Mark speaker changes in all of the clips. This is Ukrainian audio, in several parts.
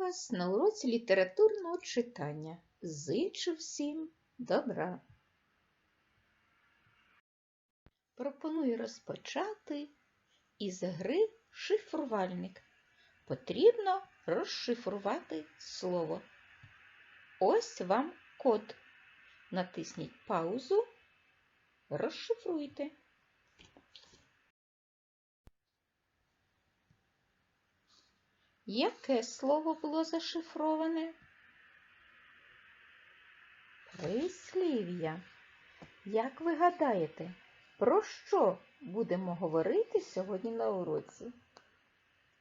Speaker 1: вас на уроці літературного читання. Зичу всім добра. Пропоную розпочати із гри шифрувальник. Потрібно розшифрувати слово. Ось вам код. Натисніть паузу, розшифруйте. Яке слово було зашифроване? Прислів'я. Як ви гадаєте, про що будемо говорити сьогодні на уроці?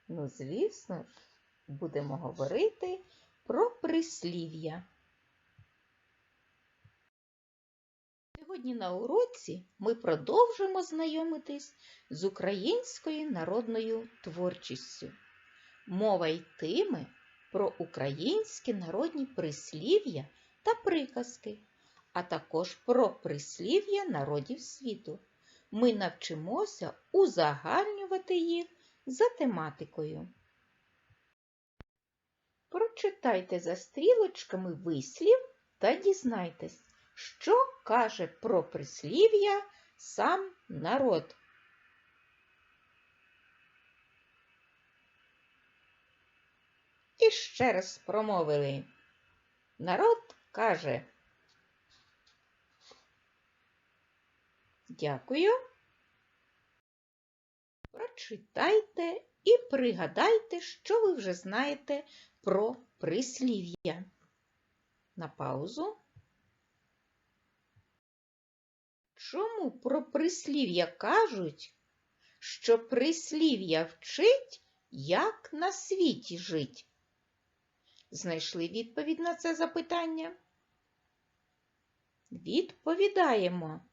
Speaker 1: Ну, звісно ж, будемо говорити про прислів'я. Сьогодні на уроці ми продовжимо знайомитись з українською народною творчістю. Мова йтиме про українські народні прислів'я та приказки, а також про прислів'я народів світу. Ми навчимося узагальнювати їх за тематикою. Прочитайте за стрілочками вислів та дізнайтесь, що каже про прислів'я сам народ. І ще раз промовили. Народ каже. Дякую. Прочитайте і пригадайте, що ви вже знаєте про прислів'я. На паузу. Чому про прислів'я кажуть, що прислів'я вчить, як на світі жить? Знайшли відповідь на це запитання? Відповідаємо.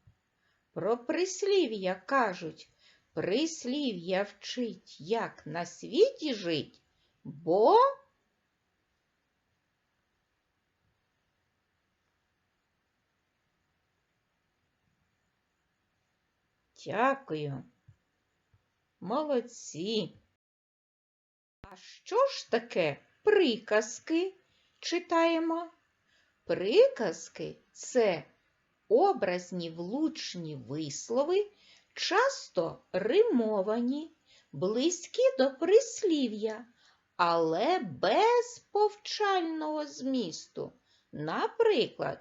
Speaker 1: Про прислів'я кажуть, прислів'я вчить, як на світі жить, бо Дякую. Молодці. А що ж таке приказки читаємо? Приказки це образні влучні вислови, часто римовані, близькі до прислів'я, але без повчального змісту. Наприклад,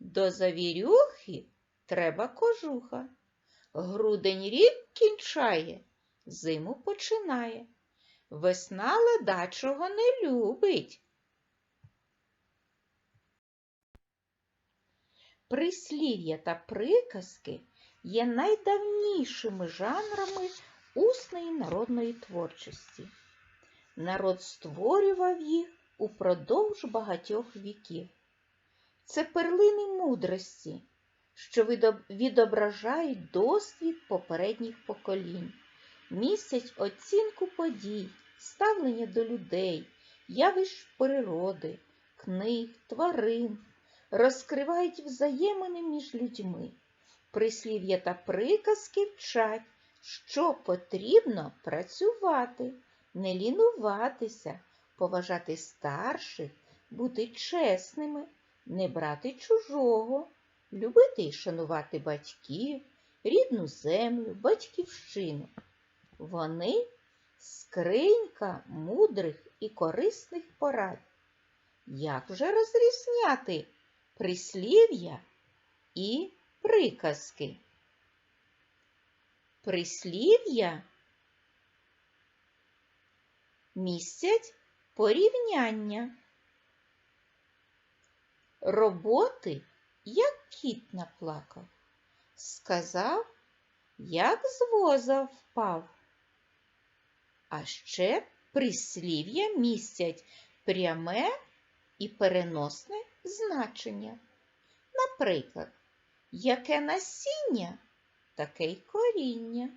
Speaker 1: до завірюхи треба кожуха. Грудень рік кінчає, зиму починає. Весна ледачого не любить. Прислів'я та приказки є найдавнішими жанрами усної народної творчості. Народ створював їх упродовж багатьох віків. Це перлини мудрості, що відображають досвід попередніх поколінь містять оцінку подій, ставлення до людей, явищ природи, книг, тварин, розкривають взаємини між людьми. Прислів'я та приказки вчать, що потрібно працювати, не лінуватися, поважати старших, бути чесними, не брати чужого, любити і шанувати батьків, рідну землю, батьківщину. Вони скринька мудрих і корисних порад. Як же розрізняти прислів'я і приказки? Прислів'я містять порівняння. Роботи, як кіт наплакав, сказав, як з воза впав. А ще прислів'я містять пряме і переносне значення. Наприклад, яке насіння, таке й коріння.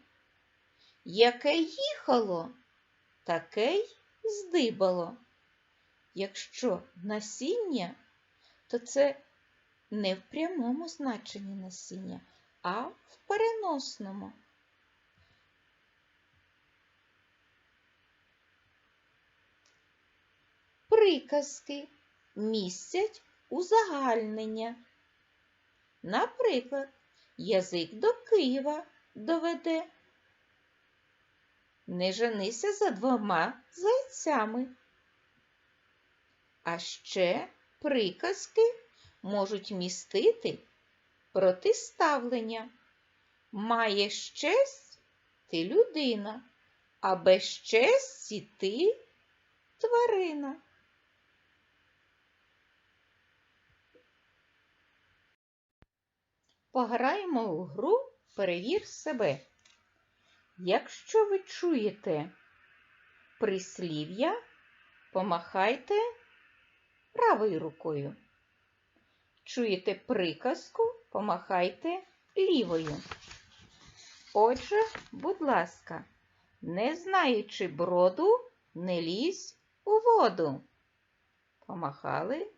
Speaker 1: Яке їхало, таке й здибало. Якщо насіння, то це не в прямому значенні насіння, а в переносному. Приказки містять узагальнення. Наприклад, язик до Києва доведе. Не женися за двома зайцями. А ще приказки можуть містити протиставлення. Маєш честь ти людина, а без честі ти тварина. Пограємо у гру Перевір себе. Якщо ви чуєте прислів'я, помахайте правою рукою. Чуєте приказку, помахайте лівою. Отже, будь ласка, не знаючи броду, не лізь у воду. Помахали.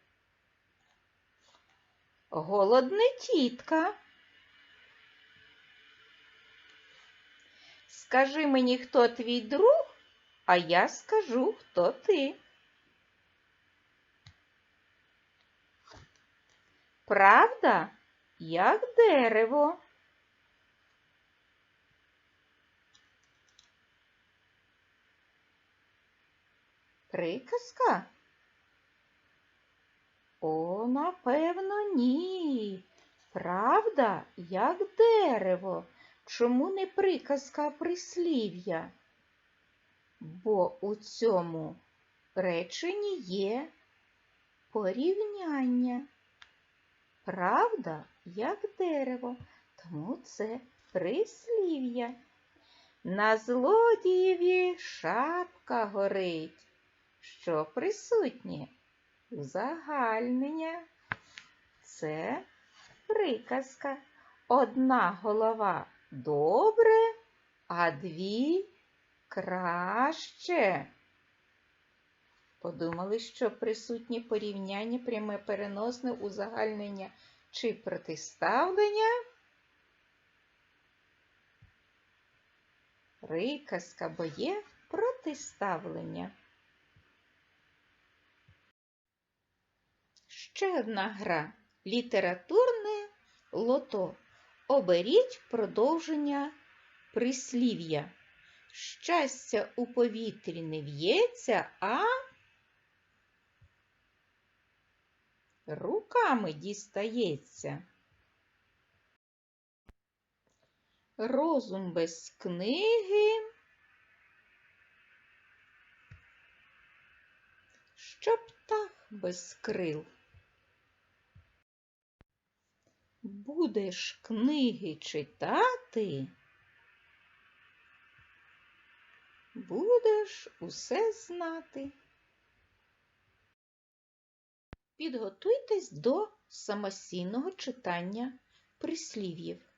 Speaker 1: Голодне тітка. Скажи мені, хто твій друг, а я скажу, хто ти. Правда, як дерево. Приказка? О, напевно, ні. Правда, як дерево. Чому не приказка, а прислів'я? Бо у цьому реченні є порівняння. Правда, як дерево, тому це прислів'я. На злодієві шапка горить, що присутнє узагальнення. Це приказка. Одна голова добре, а дві краще. Подумали, що присутні порівняння, пряме переносне узагальнення чи протиставлення. Приказка, бо є протиставлення. Ще одна гра літературне лото. Оберіть продовження прислів'я. Щастя у повітрі не в'ється, а руками дістається. Розум без книги. Що птах без крил. Будеш книги читати, будеш усе знати. Підготуйтесь до самостійного читання прислів'їв,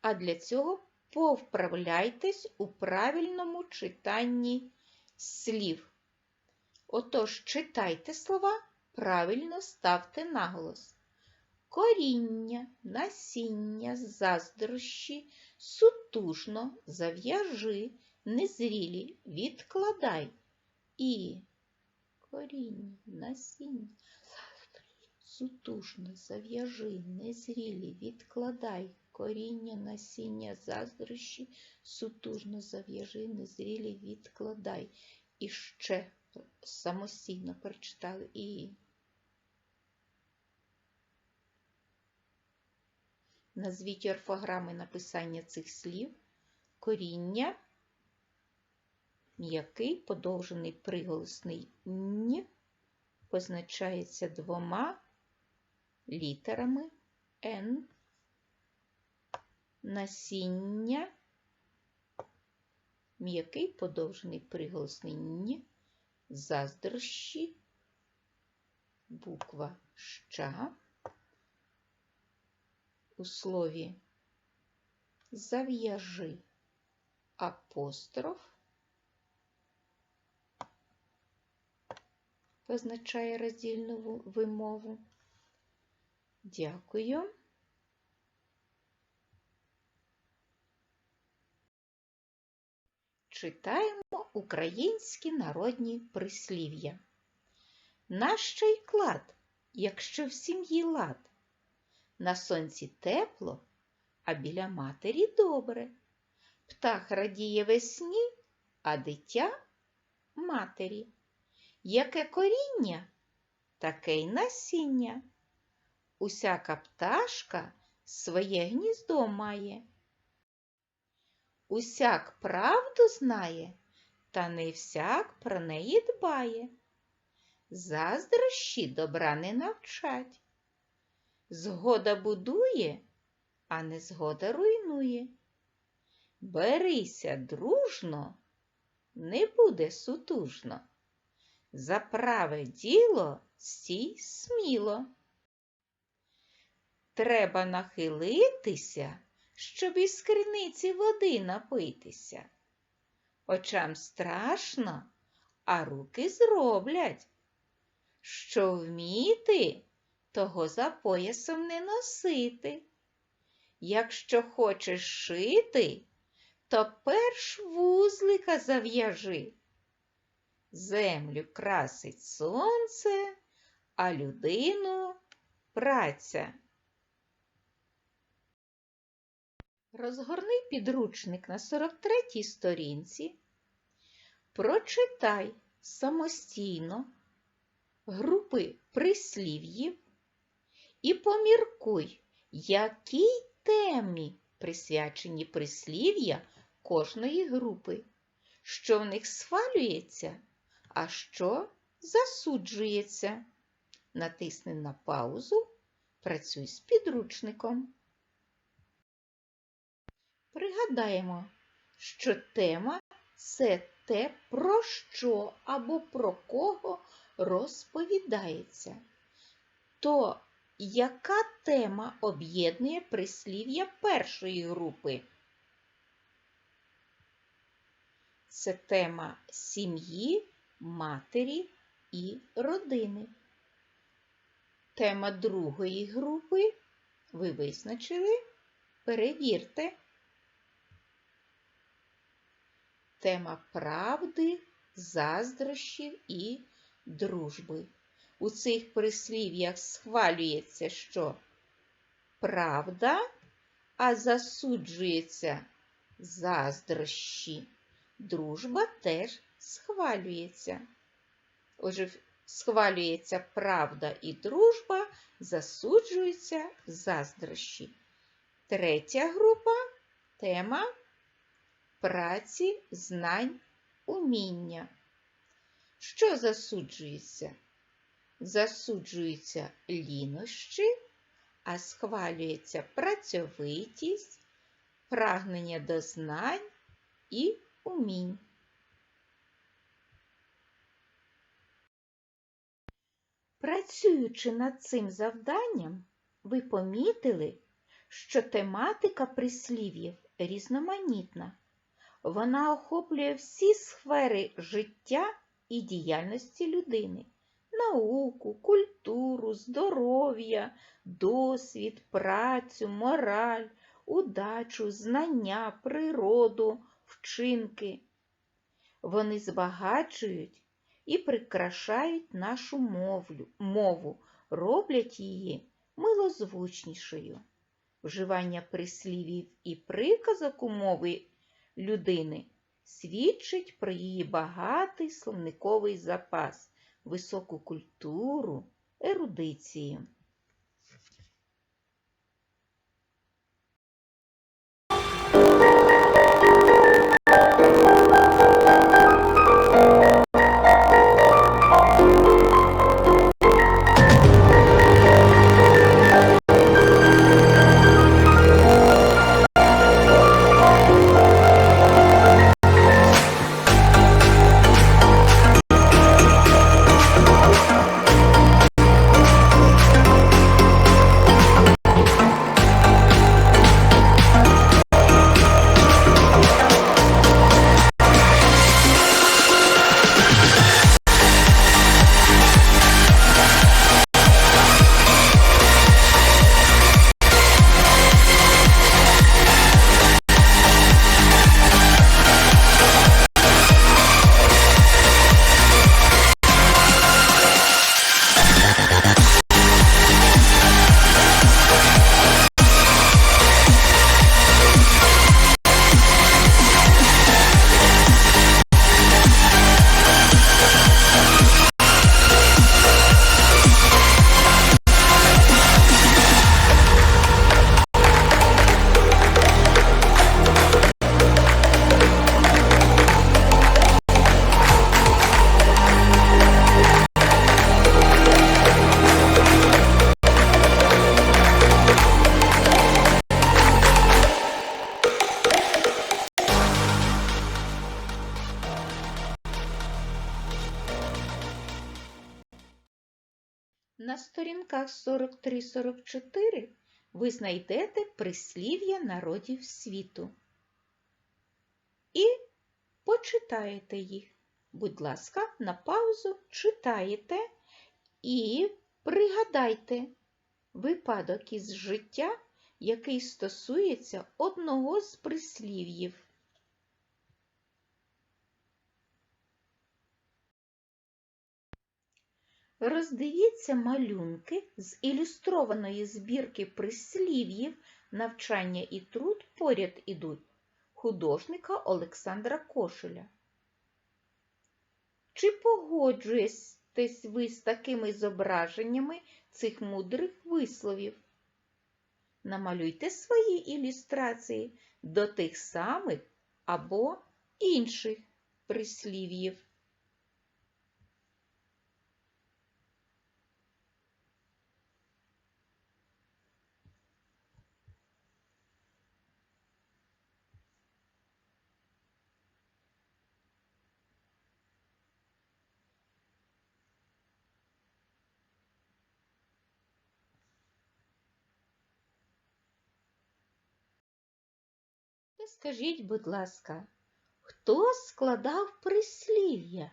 Speaker 1: а для цього повправляйтесь у правильному читанні слів. Отож, читайте слова, правильно ставте наголос коріння, насіння, заздрощі, сутужно зав'яжи, незрілі, відкладай. І коріння, насіння, заздрощі, сутужно зав'яжи, незрілі, відкладай. Коріння, насіння, заздрощі, сутужно зав'яжи, незрілі, відкладай. І ще самостійно прочитали і. Назвіть орфограми написання цих слів. Коріння, м'який подовжений приголосний н позначається двома літерами Н. Насіння, м'який подовжений приголосний н, заздрощі, буква ща у слові зав'яжи апостроф позначає роздільну вимову. Дякую. Читаємо українські народні прислів'я. Нащо й клад, якщо в сім'ї лад? На сонці тепло, а біля матері добре. Птах радіє весні, а дитя матері. Яке коріння, таке й насіння. Усяка пташка своє гніздо має. Усяк правду знає, та не всяк про неї дбає. Заздрощі добра не навчать. Згода будує, а не згода руйнує. Берися дружно, не буде сутужно. За праве діло стій сміло. Треба нахилитися, щоб із криниці води напитися. Очам страшно, а руки зроблять. Що вміти, того за поясом не носити. Якщо хочеш шити, то перш вузлика зав'яжи. Землю красить сонце, а людину праця. Розгорни підручник на 43-й сторінці. Прочитай самостійно групи прислів'їв і поміркуй, якій темі присвячені прислів'я кожної групи, що в них схвалюється, а що засуджується. Натисни на паузу, працюй з підручником. Пригадаємо, що тема це те, про що або про кого розповідається. То яка тема об'єднує прислів'я першої групи? Це тема сім'ї, матері і родини. Тема другої групи ви визначили? Перевірте. Тема правди, заздрощів і дружби. У цих прислів'ях схвалюється, що правда, а засуджується заздрощі. Дружба теж схвалюється. Отже, схвалюється правда і дружба, засуджуються заздрощі. Третя група тема праці, знань, уміння. Що засуджується? Засуджуються лінощі, а схвалюється працьовитість, прагнення до знань і умінь. Працюючи над цим завданням, ви помітили, що тематика прислів'їв різноманітна. Вона охоплює всі сфери життя і діяльності людини науку, культуру, здоров'я, досвід, працю, мораль, удачу, знання, природу, вчинки. Вони збагачують і прикрашають нашу мову, роблять її милозвучнішою. Вживання прислівів і приказок у мови людини свідчить про її багатий словниковий запас, високу культуру, ерудицію. На сторінках 43-44 ви знайдете прислів'я народів світу і почитаєте їх. Будь ласка, на паузу читаєте і пригадайте випадок із життя, який стосується одного з прислів'їв. Роздивіться малюнки з ілюстрованої збірки прислів'їв навчання і труд поряд ідуть художника Олександра Кошеля. Чи погоджуєтесь ви з такими зображеннями цих мудрих висловів? Намалюйте свої ілюстрації до тих самих або інших прислів'їв. Скажіть, будь ласка, хто складав прислів'я?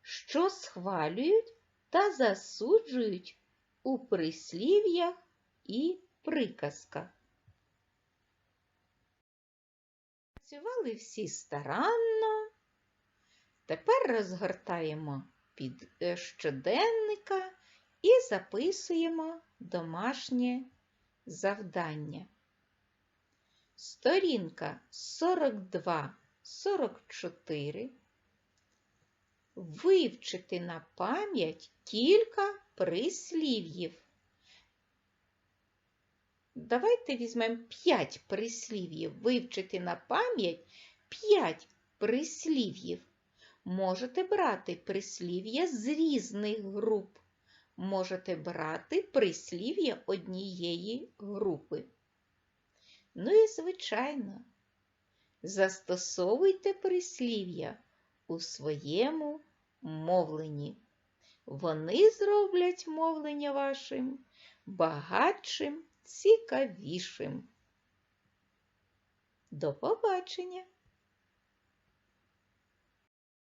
Speaker 1: Що схвалюють та засуджують у прислів'ях і приказках? Працювали всі старанно. Тепер розгортаємо під е, щоденника і записуємо домашнє завдання. Сторінка 42-44. Вивчити на пам'ять кілька прислів'їв. Давайте візьмемо 5 прислів'їв. Вивчити на пам'ять 5 прислів'їв. Можете брати прислів'я з різних груп. Можете брати прислів'я однієї групи. Ну і, звичайно, застосовуйте прислів'я у своєму мовленні. Вони зроблять мовлення вашим багатшим, цікавішим. До побачення!